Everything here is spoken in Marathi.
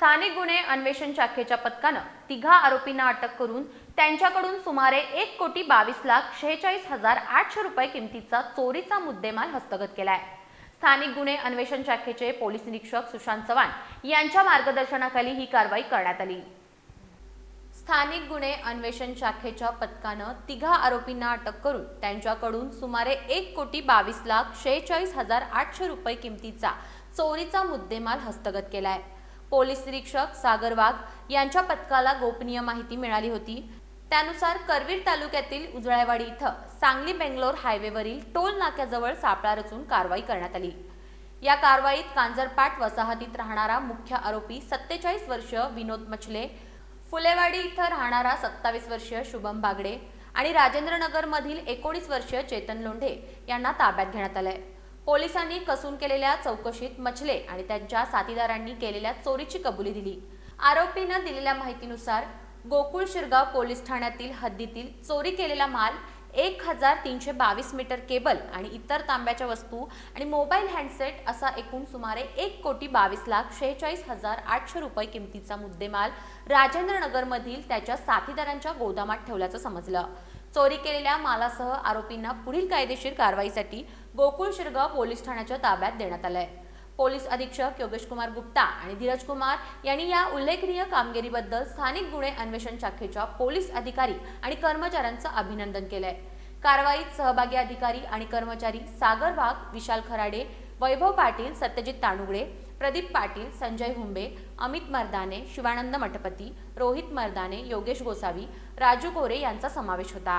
स्थानिक गुन्हे अन्वेषण शाखेच्या पथकानं तिघा आरोपींना अटक करून त्यांच्याकडून सुमारे एक कोटी बावीस लाख शेहेचाळीस हजार आठशे रुपये किमतीचा चोरीचा मुद्देमाल हस्तगत केलाय. स्थानिक गुन्हे अन्वेषण शाखेचे पोलीस निरीक्षक सुशांत चव्हाण यांच्या मार्गदर्शनाखाली ही कारवाई करण्यात आली. स्थानिक गुन्हे अन्वेषण शाखेच्या पथकानं तिघा आरोपींना अटक करून त्यांच्याकडून सुमारे एक कोटी बावीस लाख शेहेचाळीस हजार आठशे रुपये किमतीचा चोरीचा मुद्देमाल हस्तगत केलाय. पोलीस निरीक्षक सागर वाघ यांच्या पथकाला गोपनीय माहिती मिळाली होती. त्यानुसार करवीर तालुक्यातील उजळ्यावाडी इथं सांगली बेंगलोर हायवेवरील टोल नाक्याजवळ सापळा रचून कारवाई करण्यात आली. या कारवाईत कांजरपाट वसाहतीत राहणारा मुख्य आरोपी सत्तेचाळीस वर्ष विनोद मछले फुलेवाडी इथं राहणारा सत्तावीस वर्षीय शुभम बागडे आणि राजेंद्रनगरमधील एकोणीस वर्षीय चेतन लोंढे यांना ताब्यात घेण्यात आलंय. पोलिसांनी कसून केलेल्या चौकशीत मछले आणि त्यांच्या साथीदारांनी केलेल्या चोरीची कबुली दिली. आरोपीनं दिलेल्या माहितीनुसार गोकुळ शिरगाव पोलीस ठाण्यातील हद्दीतील चोरी केलेला माल एक हजार तीनशे बावीस मीटर केबल आणि इतर तांब्याच्या वस्तू आणि मोबाईल हँडसेट असा एकूण सुमारे एक कोटी बावीस लाख शेहेचाळीस हजार आठशे रुपये किमतीचा मुद्देमाल राजेंद्रनगरमधील त्याच्या साथीदारांच्या गोदामात ठेवल्याचं समजलं. चोरी केलेल्या मालासह आरोपींना पुढील कायदेशीर कारवाईसाठी गोकुळ शिरगाव पोलीस ठाण्याच्या ताब्यात देण्यात आलंय. पोलीस अधीक्षक योगेश कुमार गुप्ता आणि धीरज कुमार यांनी या उल्लेखनीय कामगिरीबद्दल स्थानिक गुन्हे अन्वेषण शाखेच्या पोलीस अधिकारी आणि कर्मचाऱ्यांचं अभिनंदन केलंय. कारवाईत सहभागी अधिकारी आणि कर्मचारी सागर वाघ विशाल खराडे वैभव पाटील सत्यजित तानुगडे प्रदीप पाटील संजय हुंबे अमित मर्दाने शिवानंद मठपती रोहित मर्दाने योगेश गोसावी राजू कोरे यांचा समावेश होता.